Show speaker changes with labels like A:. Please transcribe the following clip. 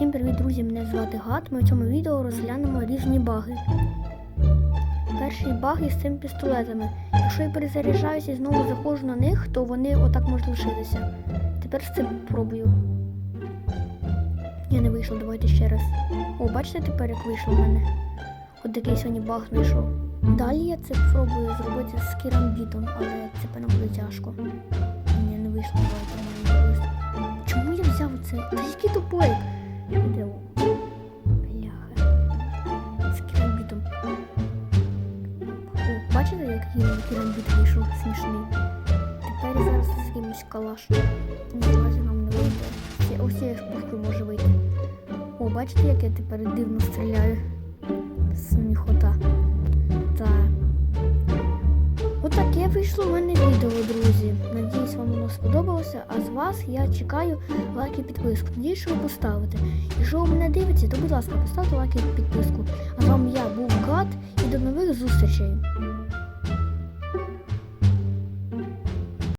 A: Всім привіт, друзі! Мене звати Гат. Ми в цьому відео розглянемо різні баги. Перший баг із цими пістолетами. Якщо я перезаряджаюся і знову заходжу на них, то вони отак можуть лишитися. Тепер з цим пробую. Я не вийшло, давайте ще раз. О, бачите тепер, як вийшло в мене? От такий сьогодні баг знайшов. Далі я це спробую зробити з керамбітом, але це певно буде тяжко. Ні, не вийшло, давайте. Чому я взяв це? Та який тупой? Де? Бляха. З керамбітом. О, бачите, який керамбіт вийшов смішний? Тепер зараз з якимось калаш. Ні, наразі нам не вийде. Ось я пушкою може вийти. О, бачите, як я тепер дивно стріляю? Сміхота. Так. Отаке вийшло в мене відео, друзі. Вас я чекаю лайк і підписку. Надіюсь, що ви поставите. Якщо ви мене дивитеся, то будь ласка, поставте лайк і підписку. А з вами я був Гад і до нових зустрічей.